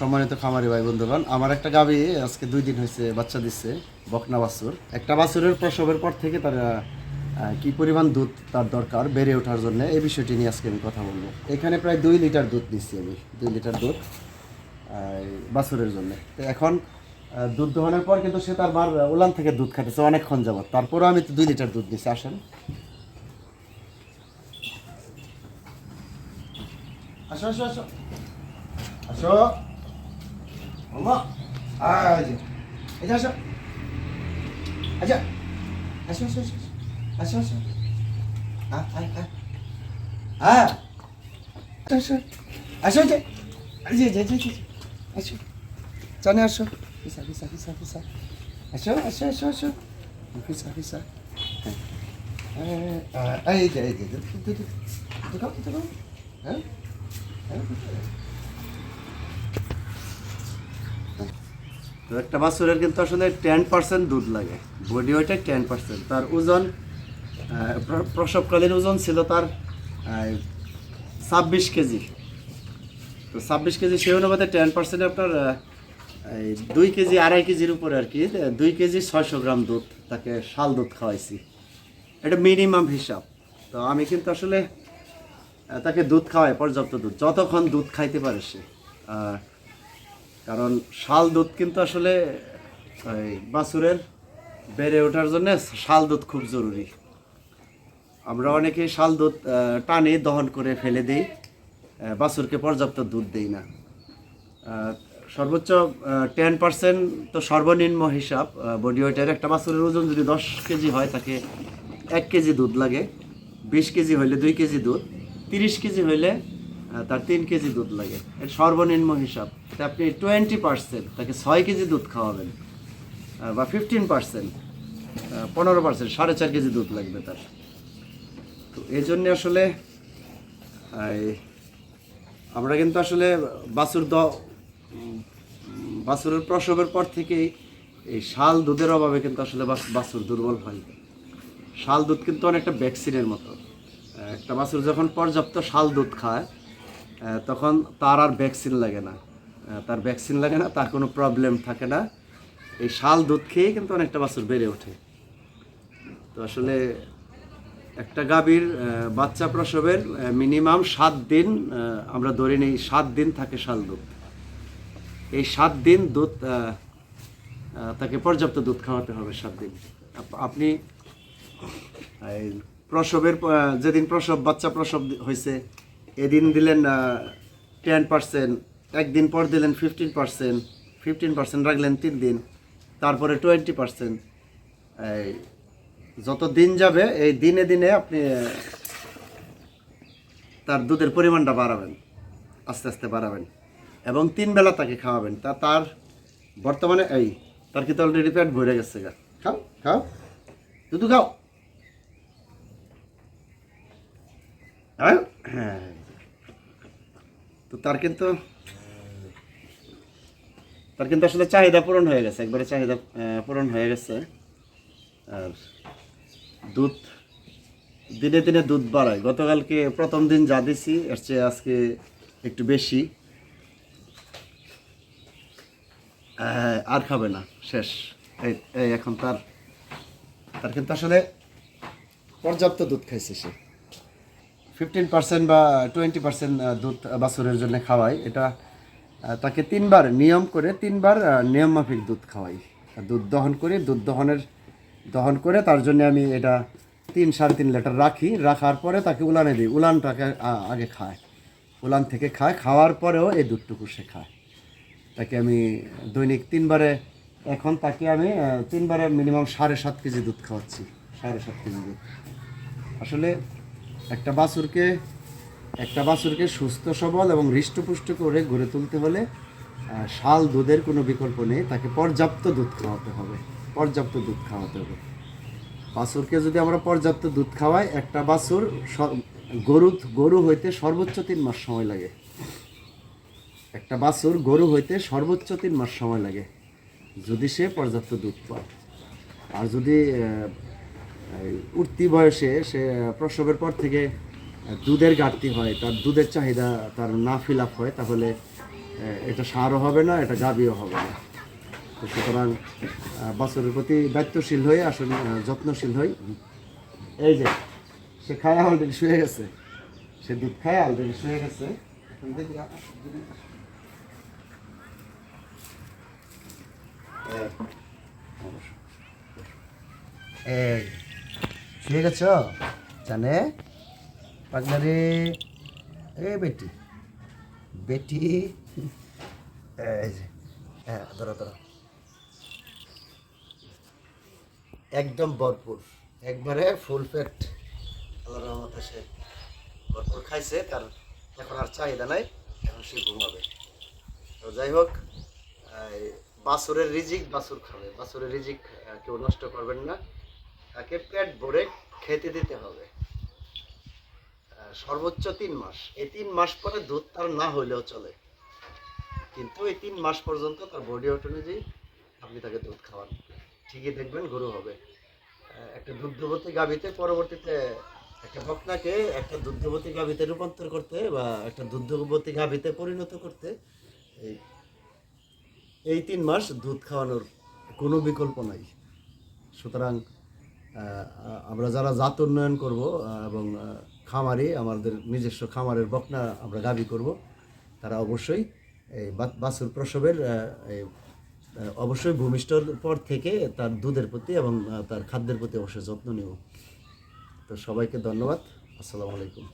সম্মানিত খামারি ভাই বন্ধুগণ আমার একটা গাবি আজকে দুই দিন হয়েছে বাচ্চা দিচ্ছে বকনা বাছুর। একটা বাছুরের প্রসবের পর থেকে তার কি পরিমাণ দুধ তার দরকার বেড়ে ওঠার জন্য এই বিষয়টি নিয়ে আজকে আমি কথা বলব। এখানে প্রায় দুই লিটার দুধ নিচ্ছি আমি দুই লিটার দুধ আহ, বাছুরের জন্য। তো এখন দুধ দোহনের পর কিন্তু সে তার মার ওলান থেকে দুধ খাইতেছে অনেকক্ষণ যাবত তারপরেও আমি দুই লিটার দুধ নিচ্ছি আসেন। আসো আসো আসো। আসো। মামা আজ যে আসো আচ্ছা আসো আসো আসো আসো আসো হ্যাঁ আসো আসো যে আজ যে যে আসো জানে আসো পিসা পিসা পিসা পিসা আসো আসো আসো আসো পিসা পিসা হ্যাঁ এই যে এই যে হ্যাঁ হ্যাঁ তো একটা বাছুরের কিন্তু আসলে টেন পার্সেন্ট দুধ লাগে। বডি ওয়েটে টেন পার্সেন্ট তার ওজন প্রসবকালীন ওজন ছিল তার ছাব্বিশ কেজি। তো ছাব্বিশ কেজি সেই অনুপাতে টেন পার্সেন্ট আপনার এই দুই কেজি, আড়াই কেজির উপরে আর কি দুই কেজি ছয়শো গ্রাম দুধ তাকে শাল দুধ খাওয়াইছি। এটা মিনিমাম হিসাব। তো আমি কিন্তু আসলে তাকে দুধ খাওয়াই, পর্যাপ্ত দুধ। যতক্ষণ দুধ খাইতে পারে সে। কারণ শাল দুধ কিন্তু আসলে, এই বাছুরের বেড়ে ওঠার জন্য শাল দুধ খুব জরুরি। আমরা অনেকে শাল দুধ টানে, দহন করে ফেলে দিই বাছুরকে পর্যাপ্ত দুধ দেই না। সর্বোচ্চ টেন পার্সেন্ট তো সর্বনিম্ন হিসাব বডি ওয়েটের একটা বাছুরের ওজন যদি দশ কেজি হয়, তাকে এক কেজি দুধ লাগে। বিশ কেজি হইলে দুই কেজি দুধ, তিরিশ কেজি হইলে তার তিন কেজি দুধ লাগে। এর সর্বনিম্ন হিসাব। তা আপনি টোয়েন্টি পার্সেন্ট তাকে ছয় কেজি দুধ খাওয়াবেন বা ফিফটিন পার্সেন্ট পনেরো পার্সেন্ট সাড়ে চার কেজি দুধ লাগবে তার। তো এই জন্যে আসলে আমরা কিন্তু আসলে বাছুর দ উম, বাছুরের প্রসবের পর থেকেই এই শাল দুধের অভাবে কিন্তু আসলে বাছ- বাছুর দুর্বল হয়। শাল দুধ কিন্তু অনেকটা ভ্যাকসিনের মতো। একটা বাছুর যখন পর্যাপ্ত শাল দুধ খায় তখন তার আর ভ্যাকসিন লাগে না। তার ভ্যাকসিন লাগে না, তার কোনো প্রবলেম থাকে না। এই শাল দুধ খেয়েই কিন্তু অনেকটা বাছুর বেড়ে ওঠে। তো আসলে একটা গাভীর বাচ্চা প্রসবের মিনিমাম সাত দিন আমরা ধরে নিই, সাত দিন থাকে শাল দুধ। এই সাত দিন দুধ তাকে পর্যাপ্ত দুধ খাওয়াতে হবে সাত দিন। আপনি প্রসবের যেদিন প্রসব, বাচ্চা প্রসব হয়েছে এদিন দিলেন টেন পার্সেন্ট একদিন পর দিলেন ফিফটিন পার্সেন্ট ফিফটিন পার্সেন্ট রাখলেন তিন দিন, তারপরে টোয়েন্টি পার্সেন্ট এই, যত দিন যাবে, এই দিনে দিনে আপনি তার দুধের পরিমাণটা বাড়াবেন, আস্তে আস্তে বাড়াবেন। এবং তিন বেলা তাকে খাওয়াবেন। তা, তার বর্তমানে, এই, তার কিন্তু অলরেডি পেট ভরে গেছে গা। খাও খাও, দুধু খাও। হ্যাঁ হ্যাঁ? তো তার কিন্তু তার কিন্তু আসলে চাহিদা পূরণ হয়ে গেছে, একবারে চাহিদা পূরণ হয়ে গেছে। আর দুধ, দিনে দিনে দুধ বাড়ায়। গতকালকে প্রথম দিন যা দিছি, এর চেয়ে আজকে একটু বেশি। আর খাবে না, শেষ। এই এখন তার তার কিন্তু আসলে পর্যাপ্ত দুধ খাইছে সে। ফিফটিন পার্সেন্ট বা টোয়েন্টি পার্সেন্ট দুধ বাছুরের জন্য খাওয়াই। এটা তাকে তিনবার নিয়ম করে তিনবার নিয়ম মাফিক দুধ খাওয়াই। দুধ দহন করি, দুধ দহনের, দহন করে তার জন্য আমি এটা তিন, সাড়ে তিন লিটার রাখি। রাখার পরে তাকে উলানে দিই। উলানটাকে আগে খায়। উলান থেকে খায়। খাওয়ার পরেও এই দুধটুকু সে খায়। তাকে আমি দৈনিক তিনবারে, এখন তাকে আমি তিনবারে মিনিমাম সাড়ে সাত কেজি দুধ খাওয়াচ্ছি। সাড়ে সাত কেজি দুধ। আসলে একটা বাছুরকে একটা বাছুরকে সুস্থ, সবল এবং হৃষ্টপুষ্ট করে গড়ে তুলতে হলে শাল দুধের কোনো বিকল্প নেই। তাকে পর্যাপ্ত দুধ খাওয়াতে হবে। পর্যাপ্ত দুধ খাওয়াতে হবে। বাছুরকে যদি আমরা পর্যাপ্ত দুধ খাওয়াই, একটা বাছুর গরু গরু হইতে সর্বোচ্চ তিন মাস সময় লাগে। একটা বাছুর গরু হইতে সর্বোচ্চ তিন মাস সময় লাগে, যদি সে পর্যাপ্ত দুধ পায়। আর যদি উঠতি বয়সে সে প্রসবের পর থেকে দুধের ঘাটতি হয় তার দুধের চাহিদা তার না ফিল আপ হয় তাহলে এটা সারও হবে না এটা গাবিও হবে না। তো সুতরাং বাছুরের প্রতি দায়িত্বশীল হয়ে আসলে যত্নশীল হই। এই যে সে খায় অলরেডি শুয়ে গেছে। সে দুধ খায় অলরেডি শুয়ে গেছে। এই, শুয়ে গেছ? জানে? পাগলারে। এ, বেটি। বেটি। হ্যাঁ একদম ভরপুর। একবারে ফুল পেট আল্লাহ রহমতে সে ভরপুর খাইছে, তার এখন আর চাহিদা নাই, এখন সে ঘুমাবে। তো যাই হোক, এই বাছুরের রিজিক বাছুর খাবে। বাছুরের রিজিক কেউ নষ্ট করবেন না। তাকে পেট ভরে খেতে দিতে হবে। সর্বোচ্চ তিন মাস। এই তিন মাস পরে দুধ তার না হইলেও চলে। কিন্তু এই তিন মাস পর্যন্ত তার বডি ওয়েট অনুযায়ী আপনি তাকে দুধ খাওয়ান। ঠিকই দেখবেন, গরু হবে। একটা দুগ্ধবতী গাভীতে পরবর্তীতে একটা বকনাকে একটা দুগ্ধবতী গাভীতে রূপান্তর করতে বা একটা দুগ্ধবতী গাভীতে পরিণত করতে এই এই তিন মাস দুধ খাওয়ানোর কোনো বিকল্প নাই। সুতরাং আমরা যারা জাত উন্নয়ন করব এবং খামারে, আমাদের নিজস্ব খামারের বকনা আমরা দাবি করব, তারা অবশ্যই এই বাসুর প্রসবের অবশ্যই ভূমিষ্ঠর পর থেকে তার দুধের প্রতি এবং তার খাদ্যের প্রতি অবশ্যই যত্ন নেব। তো সবাইকে ধন্যবাদ। আসসালামু আলাইকুম।